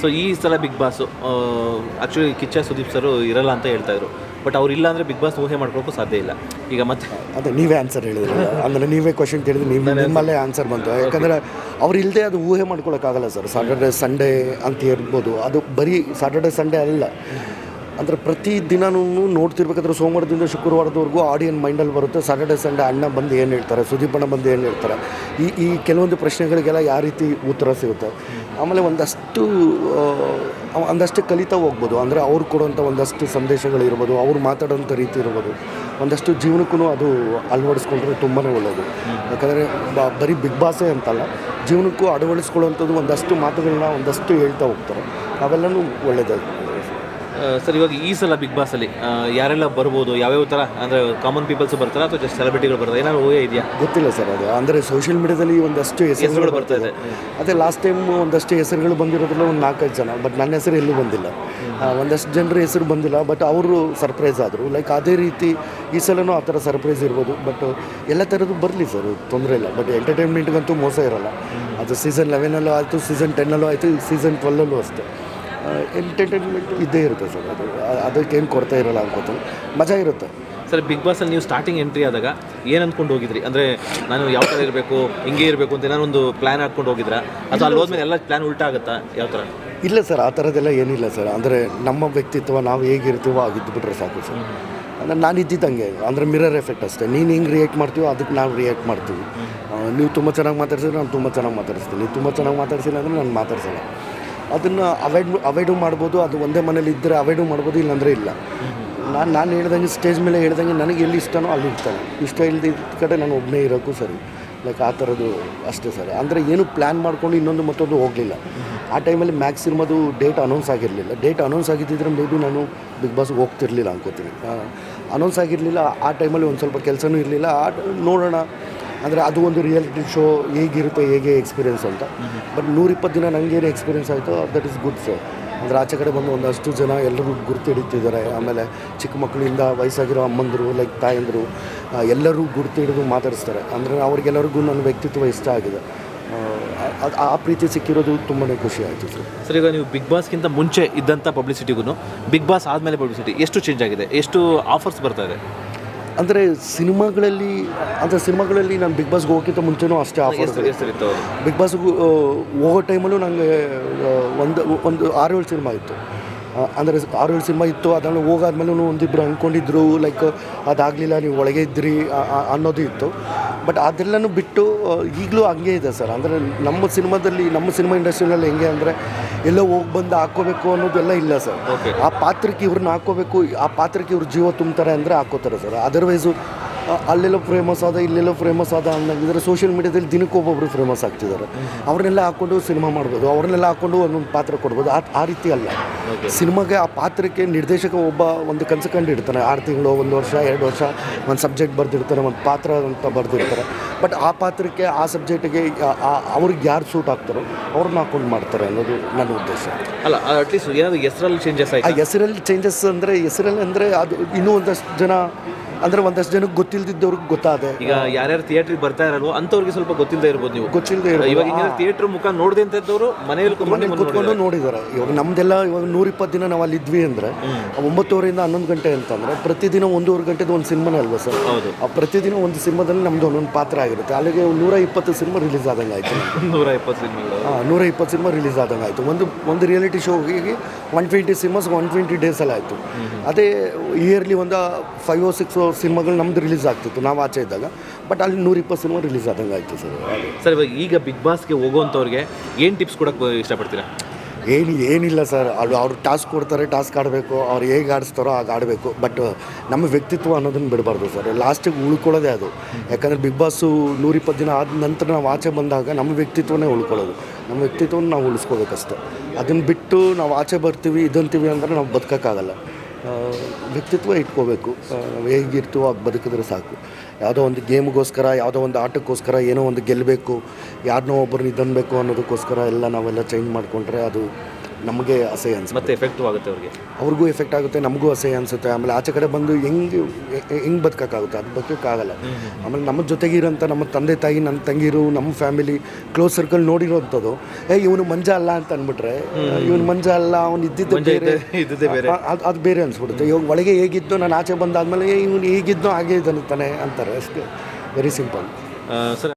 So ಈ ಸಲ big boss actually Kichcha Sudeep sir ಇರಲ್ಲ ಅಂತ ಹೇಳ್ತಾ ಇದ್ರು. ಬಟ್ ಅವ್ರು ಇಲ್ಲ ಅಂದರೆ ಬಿಗ್ ಬಾಸ್ ಊಹೆ ಮಾಡ್ಕೊಳ್ಳೋಕ್ಕೂ ಸಾಧ್ಯ ಇಲ್ಲ. ಈಗ ಮತ್ತೆ ಅದೇ ನೀವೇ ಆನ್ಸರ್ ಹೇಳಿದ್ರು. ಅಂದರೆ ನೀವೇ ಕ್ವಶನ್ ಕೇಳಿದ್ರೆ ನೀವು ನಿಮ್ಮಲ್ಲೇ ಆನ್ಸರ್ ಬಂತು. ಯಾಕಂದರೆ ಅವ್ರು ಇಲ್ಲದೆ ಅದು ಊಹೆ ಮಾಡ್ಕೊಳಕ್ಕಾಗಲ್ಲ ಸರ್ ಸಾಟರ್ಡೆ ಸಂಡೇ ಅಂತ ಇರ್ಬೋದು ಅದು ಬರೀ ಸಾಟರ್ಡೆ ಸಂಡೇ ಅಲ್ಲ. ಅಂದರೆ ಪ್ರತಿ ದಿನನೂ ನೋಡ್ತಿರ್ಬೇಕಾದ್ರೆ ಸೋಮವಾರದಿಂದ ಶುಕ್ರವಾರದವರೆಗೂ ಆಡಿಯನ್ ಮೈಂಡಲ್ಲಿ ಬರುತ್ತೆ. ಸಾಟರ್ಡೆ ಸಂಡೇ ಅಣ್ಣ ಬಂದು ಏನು ಹೇಳ್ತಾರೆ? ಸುದೀಪ್ ಅಣ್ಣ ಬಂದು ಏನು ಹೇಳ್ತಾರೆ? ಈ ಈ ಕೆಲವೊಂದು ಪ್ರಶ್ನೆಗಳಿಗೆಲ್ಲ ಯಾವ ರೀತಿ ಉತ್ತರ ಸಿಗುತ್ತೆ? ಆಮೇಲೆ ಒಂದಷ್ಟು ಒಂದಷ್ಟು ಕಲಿತಾ ಹೋಗ್ಬೋದು. ಅಂದರೆ ಅವ್ರು ಕೊಡುವಂಥ ಒಂದಷ್ಟು ಸಂದೇಶಗಳಿರ್ಬೋದು, ಅವ್ರು ಮಾತಾಡೋಂಥ ರೀತಿ ಇರ್ಬೋದು. ಒಂದಷ್ಟು ಜೀವನಕ್ಕೂ ಅದು ಅಳವಡಿಸ್ಕೊಂಡ್ರೆ ತುಂಬಾ ಒಳ್ಳೆಯದು ಯಾಕಂದರೆ ಬರೀ ಬಿಗ್ ಬಾಸೇ ಅಂತಲ್ಲ, ಜೀವನಕ್ಕೂ ಅಳವಡಿಸ್ಕೊಳ್ಳೋವಂಥದ್ದು ಒಂದಷ್ಟು ಮಾತುಗಳನ್ನ ಒಂದಷ್ಟು ಹೇಳ್ತಾ ಹೋಗ್ತಾರೆ. ಅವೆಲ್ಲನೂ ಒಳ್ಳೆಯದು ಸರ್ ಇವಾಗ ಈ ಸಲ ಬಿಗ್ ಬಾಸಲ್ಲಿ ಯಾರೆಲ್ಲ ಬರ್ಬೋದು ಯಾವ್ಯಾವ ಥರ ಅಂದರೆ ಕಾಮನ್ ಪೀಪಲ್ಸ್ ಬರ್ತಾರಾ ಅಥವಾ ಜಸ್ಟ್ ಸೆಲೆಬ್ರಿಟಿಗಳು ಬರ್ತಾರೆ? ಏನಾದ್ರು ಊಹೆ ಇದೆಯಾ? ಗೊತ್ತಿಲ್ಲ ಸರ್ ಅದು. ಅಂದರೆ ಸೋಷಿಯಲ್ ಮೀಡಿಯಾದಲ್ಲಿ ಒಂದಷ್ಟು ಹೆಸರುಗಳು ಹೆಸರುಗಳು ಬರ್ತಾ ಇದೆ. ಅದೇ ಲಾಸ್ಟ್ ಟೈಮ್ ಒಂದಷ್ಟು ಹೆಸರುಗಳು ಬಂದಿರೋದ್ರಲ್ಲಿ ಒಂದು ನಾಲ್ಕೈದು ಜನ ಬಟ್ ನನ್ನ ಹೆಸರು ಎಲ್ಲೂ ಬಂದಿಲ್ಲ. ಒಂದಷ್ಟು ಜನರ ಹೆಸರು ಬಂದಿಲ್ಲ ಬಟ್ ಅವರು ಸರ್ಪ್ರೈಸ್ ಆದರು. ಲೈಕ್ ಅದೇ ರೀತಿ ಈ ಸಲನೂ ಆ ಥರ ಸರ್ಪ್ರೈಸ್ ಇರ್ಬೋದು ಬಟ್ ಎಲ್ಲ ಥರದ್ದು ಬರಲಿ ಸರ್ ತೊಂದರೆ ಇಲ್ಲ. ಬಟ್ ಎಂಟರ್ಟೈನ್ಮೆಂಟ್ಗಂತೂ ಮೋಸ ಇರಲ್ಲ. ಅದು ಸೀಸನ್ ಲೆವೆನಲ್ಲೂ ಆಯಿತು ಸೀಸನ್ ಟೆನ್ನಲ್ಲೂ ಆಯಿತು ಸೀಸನ್ ಟ್ವೆಲ್ಲಲ್ಲೂ ಅಷ್ಟೇ. ಎಂಟರ್ಟೈನ್ಮೆಂಟ್ ಇದ್ದೇ ಇರುತ್ತೆ ಸರ್ ಅದು. ಅದಕ್ಕೇನು ಕೊರತೆ ಇರಲ್ಲ ಅನ್ಕೋತೀನಿ ಮಜಾ ಇರುತ್ತೆ. ಸರ್ ಬಿಗ್ ಬಾಸಲ್ಲಿ ನೀವು ಸ್ಟಾರ್ಟಿಂಗ್ ಎಂಟ್ರಿ ಆದಾಗ ಏನು ಅಂದ್ಕೊಂಡು ಹೋಗಿದ್ರಿ? ಅಂದರೆ ನಾನು ಯಾವ ಥರ ಇರಬೇಕು ಹಿಂಗೆ ಇರಬೇಕು ಅಂತ ಏನಾದ್ರು ಒಂದು ಪ್ಲ್ಯಾನ್ ಹಾಕ್ಕೊಂಡು ಹೋಗಿದ್ರಾ? ಅಥವಾ ಅಲ್ಲಿ ಹೋದ್ಮೇಲೆ ಎಲ್ಲ ಪ್ಲ್ಯಾನ್ ಉಲ್ಟಾ ಆಗುತ್ತಾ? ಯಾವ ಥರ ಇಲ್ಲ ಸರ್ ಆ ಥರದ್ದೆಲ್ಲ ಏನಿಲ್ಲ ಸರ್. ಅಂದರೆ ನಮ್ಮ ವ್ಯಕ್ತಿತ್ವ ನಾವು ಹೇಗಿರ್ತೀವೋ ಆಗಿದ್ದು ಬಿಟ್ರೆ ಸಾಕು ಸರ್. ಅಂದರೆ ನಾನು ಇದ್ದಿದ್ದಂಗೆ ಅಂದರೆ ಮಿರರ್ ಎಫೆಕ್ಟ್ ಅಷ್ಟೇ. ನೀನು ಹೆಂಗೆ ರಿಯಾಕ್ಟ್ ಮಾಡ್ತೀವೋ ಅದಕ್ಕೆ ನಾವು ರಿಯಾಕ್ಟ್ ಮಾಡ್ತೀವಿ. ನೀವು ತುಂಬ ಚೆನ್ನಾಗಿ ಮಾತಾಡ್ಸಿದ್ರೆ ನಾನು ತುಂಬ ಚೆನ್ನಾಗಿ ಮಾತಾಡಿಸ್ತೀನಿ. ನೀವು ತುಂಬ ಚೆನ್ನಾಗಿ ಮಾತಾಡ್ಸಿಲ್ಲ ಅಂದರೆ ನಾನು ಮಾತಾಡ್ಸಲ್ಲ. ಅದನ್ನು ಅವಾಯ್ಡ್ ಅವಾಯ್ಡು ಮಾಡ್ಬೋದು, ಅದು ಒಂದೇ ಮನೇಲಿ ಇದ್ದರೆ ಅವಾಯ್ಡು ಮಾಡ್ಬೋದು, ಇಲ್ಲಾಂದರೆ ಇಲ್ಲ. ನಾನು ನಾನು ಹೇಳ್ದಂಗೆ ಸ್ಟೇಜ್ ಮೇಲೆ ಹೇಳ್ದಂಗೆ ನನಗೆ ಎಲ್ಲಿ ಇಷ್ಟನೋ ಅಲ್ಲಿ ಇರ್ತಾನೆ ಇಷ್ಟ ಇಲ್ಲದಿದ್ದ ಕಡೆ ನಾನು ಒಬ್ಬನೇ ಇರೋಕ್ಕೂ ಸರಿ. ಲೈಕ್ ಆ ಥರದ್ದು ಅಷ್ಟೇ ಸರ್. ಅಂದರೆ ಏನು ಪ್ಲ್ಯಾನ್ ಮಾಡ್ಕೊಂಡು ಇನ್ನೊಂದು ಮತ್ತೊಂದು ಹೋಗಲಿಲ್ಲ. ಆ ಟೈಮಲ್ಲಿ ಮ್ಯಾಕ್ಸಿಮದು ಡೇಟ್ ಅನೌನ್ಸ್ ಆಗಿರಲಿಲ್ಲ. ಡೇಟ್ ಅನೌನ್ಸ್ ಆಗಿದ್ದಿದ್ರೆ ಮೇ ಬಿ ನಾನು ಬಿಗ್ ಬಾಸ್ಗೆ ಹೋಗ್ತಿರ್ಲಿಲ್ಲ ಅನ್ಕೋತೀನಿ. ಅನೌನ್ಸ್ ಆಗಿರಲಿಲ್ಲ. ಆ ಟೈಮಲ್ಲಿ ಒಂದು ಸ್ವಲ್ಪ ಕೆಲಸನೂ ಇರಲಿಲ್ಲ. ಆ, ನೋಡೋಣ. ಅಂದರೆ ಅದು ಒಂದು ರಿಯಾಲಿಟಿ ಶೋ ಹೇಗಿರುತ್ತೆ, ಹೇಗೆ ಎಕ್ಸ್ಪೀರಿಯನ್ಸ್ ಅಂತ. ಬಟ್ ನೂರಿಪ್ಪತ್ತು ದಿನ ನನಗೇನು ಎಕ್ಸ್ಪೀರಿಯನ್ಸ್ ಆಯಿತು ದಟ್ ಇಸ್ ಗುಡ್ ಸರ್ ಅಂದರೆ ಆಚೆ ಕಡೆ ಬಂದು ಒಂದಷ್ಟು ಜನ ಎಲ್ಲರೂ ಗುರ್ತು ಹಿಡಿತಿದ್ದಾರೆ ಆಮೇಲೆ ಚಿಕ್ಕ ಮಕ್ಕಳಿಂದ ವಯಸ್ಸಾಗಿರೋ ಅಮ್ಮಂದರು ಲೈಕ್ ತಾಯಂದರು ಎಲ್ಲರೂ ಗುರ್ತು ಹಿಡಿದು ಮಾತಾಡಿಸ್ತಾರೆ. ಅಂದರೆ ಅವ್ರಿಗೆಲ್ಲರಿಗೂ ನನ್ನ ವ್ಯಕ್ತಿತ್ವ ಇಷ್ಟ ಆಗಿದೆ. ಅದು ಆ- ಆ ಪ್ರೀತಿ ಸಿಕ್ಕಿರೋದು ತುಂಬಾ ಖುಷಿ ಆಯಿತು ಸರ್ ಸರ್ ಈಗ ನೀವು ಬಿಗ್ ಬಾಸ್ಗಿಂತ ಮುಂಚೆ ಇದ್ದಂಥ ಪಬ್ಲಿಸಿಟಿಗೂ ಬಿಗ್ ಬಾಸ್ ಆದಮೇಲೆ ಪಬ್ಲಿಸಿಟಿ ಎಷ್ಟು ಚೇಂಜ್ ಆಗಿದೆ? ಎಷ್ಟು ಆಫರ್ಸ್ ಬರ್ತಾ ಇದೆ? ಅಂದರೆ ಸಿನಿಮಾಗಳಲ್ಲಿ ಅಂದರೆ ಸಿನಿಮಾಗಳಲ್ಲಿ ನಾನು ಬಿಗ್ ಬಾಸ್ಗೆ ಹೋಗೋಕ್ಕಿಂತ ಮುಂಚೆನೂ ಅಷ್ಟೇ ಆಫರ್ ಬಿಗ್ ಬಾಸ್ಗೂ ಹೋಗೋ ಟೈಮಲ್ಲೂ ನನಗೆ ಒಂದು ಒಂದು ಆರು ಏಳು ಸಿನಿಮಾ ಇತ್ತು. ಅಂದರೆ ಆರು ಏಳು ಸಿನಿಮಾ ಇತ್ತು ಅದನ್ನು ಹೋಗಾದ್ಮೇಲೂ ಒಂದಿಬ್ಬರು ಅಂದ್ಕೊಂಡಿದ್ರು ಲೈಕ್ ಅದಾಗಲಿಲ್ಲ ನೀವು ಒಳಗೆ ಆ- ಅನ್ನೋದು ಇತ್ತು. ಬಟ್ ಅದೆಲ್ಲನೂ ಬಿಟ್ಟು ಈಗಲೂ ಹಂಗೆ ಇದೆ ಸರ್. ಅಂದರೆ ನಮ್ಮ ಸಿನಿಮಾದಲ್ಲಿ ನಮ್ಮ ಸಿನಿಮಾ ಇಂಡಸ್ಟ್ರಿನಲ್ಲಿ ಹೆಂಗೆ ಅಂದರೆ ಎಲ್ಲೋ ಹೋಗಿ ಬಂದು ಹಾಕ್ಕೋಬೇಕು ಅನ್ನೋದೆಲ್ಲ ಇಲ್ಲ ಸರ್. ಆ ಪಾತ್ರಕ್ಕೆ ಇವ್ರನ್ನ ಹಾಕ್ಕೋಬೇಕು ಆ ಪಾತ್ರಕ್ಕೆ ಇವ್ರ ಜೀವ ತುಂಬ್ತಾರೆ ಅಂದರೆ ಹಾಕೋತಾರೆ ಸರ್. ಅದರ್ವೈಸು ಅಲ್ಲೆಲ್ಲೋ ಫೇಮಸ್ ಆದ ಇಲ್ಲೆಲ್ಲೋ ಫೇಮಸ್ ಆದ ಅನ್ನಂಗಿದ್ರೆ ಸೋಷಿಯಲ್ ಮೀಡಿಯಾದಲ್ಲಿ ದಿನಕ್ಕೆ ಒಬ್ಬೊಬ್ರು ಫೇಮಸ್ ಆಗ್ತಿದ್ದಾರೆ. ಅವ್ರನ್ನೆಲ್ಲ ಹಾಕ್ಕೊಂಡು ಸಿನಿಮಾ ಮಾಡ್ಬೋದು. ಅವ್ರನ್ನೆಲ್ಲ ಹಾಕ್ಕೊಂಡು ಒಂದೊಂದು ಪಾತ್ರ ಕೊಡ್ಬೋದು. ಆ ಆ ರೀತಿ ಅಲ್ಲ. ಸಿನಿಮಾಗೆ ಆ ಪಾತ್ರಕ್ಕೆ ನಿರ್ದೇಶಕ ಒಬ್ಬ ಒಂದು ಕನಸು ಕಂಡು ಇಡ್ತಾನೆ ಆರು ತಿಂಗಳು ಒಂದು ವರ್ಷ ಎರಡು ವರ್ಷ ಒಂದು ಸಬ್ಜೆಕ್ಟ್ ಬರೆದಿರ್ತಾನೆ ಒಂದು ಪಾತ್ರ ಅಂತ ಬರೆದಿರ್ತಾರೆ ಬಟ್ ಆ ಪಾತ್ರಕ್ಕೆ ಆ ಸಬ್ಜೆಕ್ಟಿಗೆ ಅವ್ರಿಗೆ ಯಾರು ಸೂಟ್ ಆಗ್ತಾರೋ ಅವ್ರನ್ನ ಹಾಕೊಂಡು ಮಾಡ್ತಾರೆ ಅನ್ನೋದು ನನ್ನ ಉದ್ದೇಶ. ಅಲ್ಲ ಅಟ್ಲೀಸ್ಟ್ ಏನಾದ್ರು ಹೆಸರಲ್ಲಿ ಚೇಂಜಸ್ ಆ ಆಯ್ತು? ಹೆಸರಲ್ಲಿ ಚೇಂಜಸ್ ಅಂದರೆ ಹೆಸರಲ್ಲಿ ಅಂದರೆ ಅದು ಇನ್ನೂ ಒಂದಷ್ಟು ಜನ ಅಂದರೆ ಒಂದಷ್ಟು ಜನಕ್ಕೆ ಗೊತ್ತಿಲ್ದಿದ್ದವ್ರಿಗೆ ಗೊತ್ತಾದೆ. ಈಗ ಯಾರ್ಯಾರು ಥಿಯೇಟ್ರಿಗೆ ಬರ್ತಾ ಇರಲ್ವೋ ಅಂತವ್ರಿಗೆ ಸ್ವಲ್ಪ ಗೊತ್ತಿಲ್ಲದೆ ಇರ್ಬೋದು ನೀವು. ಗೊತ್ತಿಲ್ಲದೆ ಇವಾಗ ಹಿಂಗೆ ಥಿಯೇಟ್ರ್ ಮುಖ ನೋಡದೆ ಅಂತದ್ದವರು ಮನೆಯಲ್ಲಿ ಕುತ್ಕೊಂಡು ನೋಡಿದಾರೆ ನಿಮ್ಮನ್ನ ಕೂತ್ಕೊಂಡು ನೋಡಿದ್ದಾರೆ. ಇವಾಗ ನಮ್ದೆಲ್ಲ ಇವಾಗ ನೂರಿಪ್ಪತ್ತು ದಿನ ನಾವು ಅಲ್ಲಿ ಇದ್ವಿ ಅಂದ್ರೆ ಒಂಬತ್ತುವರೆಯಿಂದ ಹನ್ನೊಂದು ಗಂಟೆ ಅಂತಂದ್ರೆ ಪ್ರತಿದಿನ ಒಂದೂವರೆ ಗಂಟೆದು ಒಂದು ಸಿನಿಮಾನೇ ಅಲ್ವಾ ಸರ್? ಹೌದು. ಆ ಪ್ರತಿದಿನ ಒಂದು ಸಿನಿಮಾದಲ್ಲಿ ನಮ್ದು ಒಂದೊಂದು ಪಾತ್ರ ಆಗಿರುತ್ತೆ. ಅಲ್ಲಿಗೆ ನೂರ ಇಪ್ಪತ್ತು ಸಿನಿಮಾ ರಿಲೀಸ್ ಆದಂಗೆ ಆಯಿತು. ನೂರ ಇಪ್ಪತ್ತು ಸಿನಿಮಾಗಳು. ಹಾಂ ನೂರ ಇಪ್ಪತ್ತು ಸಿನಿಮಾ ರಿಲೀಸ್ ಆದಂಗೆ ಆಯಿತು. ಒಂದು ಒಂದು reality ಶೋಗೆ one twenty cinemas one twenty ಡೇಸಲ್ಲಿ ಆಯಿತು. ಅದೇ ಇಯರ್ಲಿ ಒಂದು ಫೈವ್ ಓ ಸಿಕ್ಸ್ ಸಿನಿಮಾಗಳು ನಮ್ದು ರಿಲೀಸ್ ಆಗ್ತಿತ್ತು ನಾವು ಆಚೆ ಇದ್ದಾಗ. ಬಟ್ ಅಲ್ಲಿ ನೂರಿಪ್ಪತ್ತು ಸಿನಿಮಾ ರಿಲೀಸ್ ಆದಂಗೆ ಆಯಿತು ಸರ್ ಸರ್ ಇವಾಗ ಈಗ ಬಿಗ್ ಬಾಸ್ಗೆ ಹೋಗೋವಂಥವ್ರಿಗೆ ಏನು ಟಿಪ್ಸ್ ಕೊಡಕ್ಕೆ ಇಷ್ಟಪಡ್ತೀರಾ? ಏನು ಏನಿಲ್ಲ ಸರ್. ಅದು ಅವ್ರು ಟಾಸ್ಕ್ ಕೊಡ್ತಾರೆ ಟಾಸ್ಕ್ ಆಡಬೇಕು. ಅವ್ರು ಹೇಗೆ ಆಡಿಸ್ತಾರೋ ಹಾಗೆ ಆಡಬೇಕು. ಬಟ್ ನಮ್ಮ ವ್ಯಕ್ತಿತ್ವ ಅನ್ನೋದನ್ನು ಬಿಡಬಾರ್ದು ಸರ್. ಲಾಸ್ಟಿಗೆ ಉಳ್ಕೊಳ್ಳೋದೇ ಅದು. ಯಾಕಂದರೆ ಬಿಗ್ ಬಾಸು ನೂರಿಪ್ಪತ್ತು ದಿನ ಆದ ನಂತರ ನಾವು ಆಚೆ ಬಂದಾಗ ನಮ್ಮ ವ್ಯಕ್ತಿತ್ವನೇ ಉಳ್ಕೊಳ್ಳೋದು. ನಮ್ಮ ವ್ಯಕ್ತಿತ್ವನ ನಾವು ಉಳಿಸ್ಕೋಬೇಕಷ್ಟೆ. ಅದನ್ನು ಬಿಟ್ಟು ನಾವು ಆಚೆ ಬರ್ತೀವಿ ಇದಂತೀವಿ ಅಂದರೆ ನಾವು ಬದುಕೋಕ್ಕಾಗಲ್ಲ. ವ್ಯಕ್ತಿತ್ವ ಇಟ್ಕೋಬೇಕು. ಹೇಗಿರ್ತೀವೋ ಅದು ಬದುಕಿದ್ರೆ ಸಾಕು. ಯಾವುದೋ ಒಂದು ಗೇಮ್ಗೋಸ್ಕರ, ಯಾವುದೋ ಒಂದು ಆಟಕ್ಕೋಸ್ಕರ ಏನೋ ಒಂದು ಗೆಲ್ಲಬೇಕು, ಯಾರನ್ನೋ ಒಬ್ಬರನ್ನ ಇದನ್ನಬೇಕು ಅನ್ನೋದಕ್ಕೋಸ್ಕರ ಎಲ್ಲ ನಾವೆಲ್ಲ ಚೇಂಜ್ ಮಾಡಿಕೊಂಡ್ರೆ ಅದು ನಮಗೆ ಅಸಹ್ಯ ಅನ್ಸುತ್ತೆ. ಮತ್ತೆ ಎಫೆಕ್ಟ್ ಆಗುತ್ತೆ ಅವ್ರಿಗೆ. ಅವ್ರಿಗೂ ಎಫೆಕ್ಟ್ ಆಗುತ್ತೆ ನಮಗೂ ಅಸಹ್ಯ ಅನ್ಸುತ್ತೆ. ಆಮೇಲೆ ಆಚೆ ಕಡೆ ಬಂದು ಹೆಂಗೆ ಹೆಂಗೆ ಬದುಕೋಕ್ಕಾಗುತ್ತೆ? ಅದು ಆಗಲ್ಲ ಆಮೇಲೆ ನಮ್ಮ ಜೊತೆಗಿರೋಂಥ ನಮ್ಮ ತಂದೆ ತಾಯಿ ನನ್ನ ತಂಗಿರು ನಮ್ಮ ಫ್ಯಾಮಿಲಿ ಕ್ಲೋಸ್ ಸರ್ಕಲ್ ನೋಡಿರೋಂಥದ್ದು ಏ ಇವನು ಮಂಜ ಅಲ್ಲ ಅಂತ ಅಂದ್ಬಿಟ್ರೆ ಇವನು ಮಂಜ ಅಲ್ಲ ಅವ್ನು ಇದ್ದಿದ್ದು ಬೇರೆ. ಅದು ಅದು ಬೇರೆ ಅನ್ಸ್ಬಿಡುತ್ತೆ. ಇವಾಗ ಒಳಗೆ ಹೇಗಿದ್ದು ನಾನು ಆಚೆ ಬಂದಾದ್ಮೇಲೆ ಏ ಇವನು ಹೇಗಿದ್ದೋ ಹಾಗೆ ಇದ್ದಾನೆ ತಾನೆ ಅಂತಾರೆ. ಅಷ್ಟೇ. Very simple sir